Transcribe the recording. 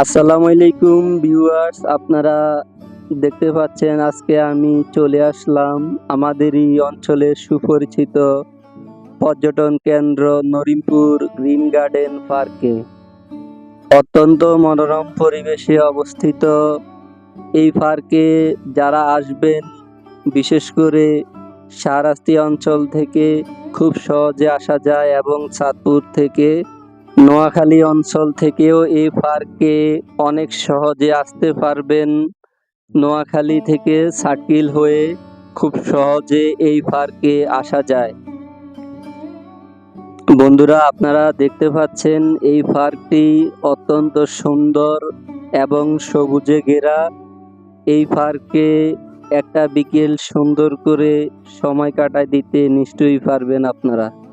আসসালামু আলাইকুম ভিউয়ার্স, আপনারা দেখতে পাচ্ছেন আজকে আমি চলে আসলাম আমাদেরই অঞ্চলের সুপরিচিত পর্যটন কেন্দ্র নরিমপুর গ্রিন গার্ডেন পার্কে। অত্যন্ত মনোরম পরিবেশে অবস্থিত এই পার্কে যারা আসবেন, বিশেষ করে শাহরাস্তি অঞ্চল থেকে খুব সহজে আসা যায় এবং চাঁদপুর থেকে নোয়াখালী অঞ্চল থেকেও এই পার্কে অনেক সহজে আসতে পারবেন। নোয়াখালী থেকে সার্কিল হয়ে খুব সহজে এই পার্কে আসা যায়। বন্ধুরা, আপনারা দেখতে পাচ্ছেন এই পার্কটি অত্যন্ত সুন্দর এবং সবুজে ঘেরা। এই পার্কে একটা বিকেল সুন্দর করে সময় কাটায় দিতে নিশ্চয়ই পারবেন আপনারা।